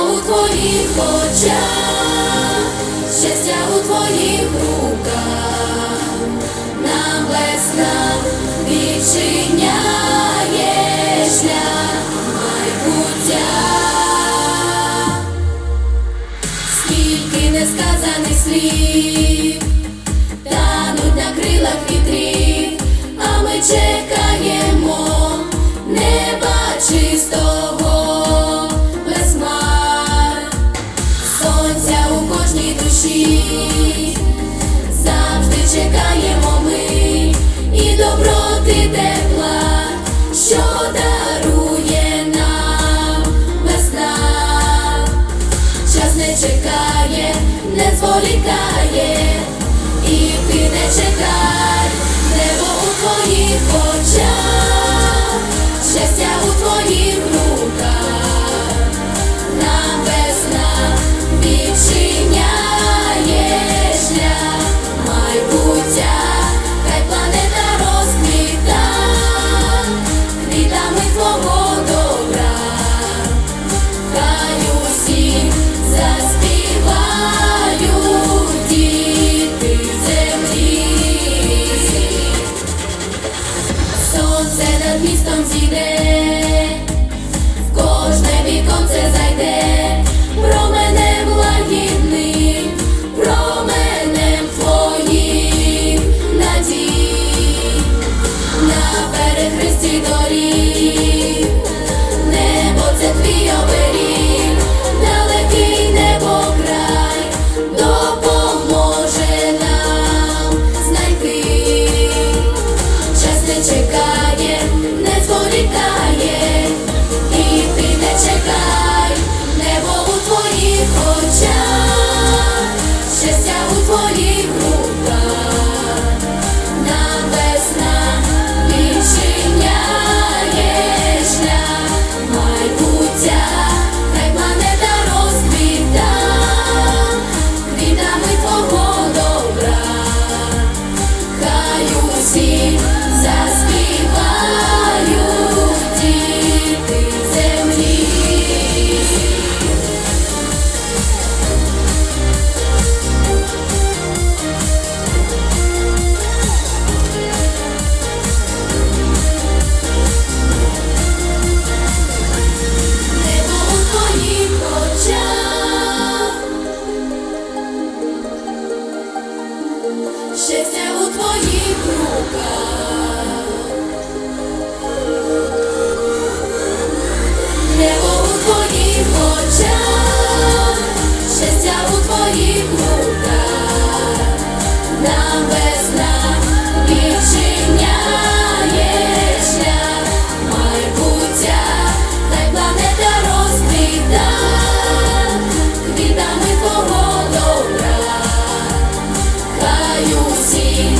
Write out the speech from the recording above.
у твоїх очах, щастя у твоїх руках, нам весна відчиняє шлях майбуття. Скільки несказаних слів тануть на крилах вітрів, а ми чекаємо неба чистого душі, завжди чекаємо ми і доброти тепла, що дарує нам весна. Час не чекає, не зволікає, і ти не чекай, небо у твоїх Сонце над містом зійде, щастя у твоїх руках, небо у твоїх очах, щастя у твоїх руках, нам see.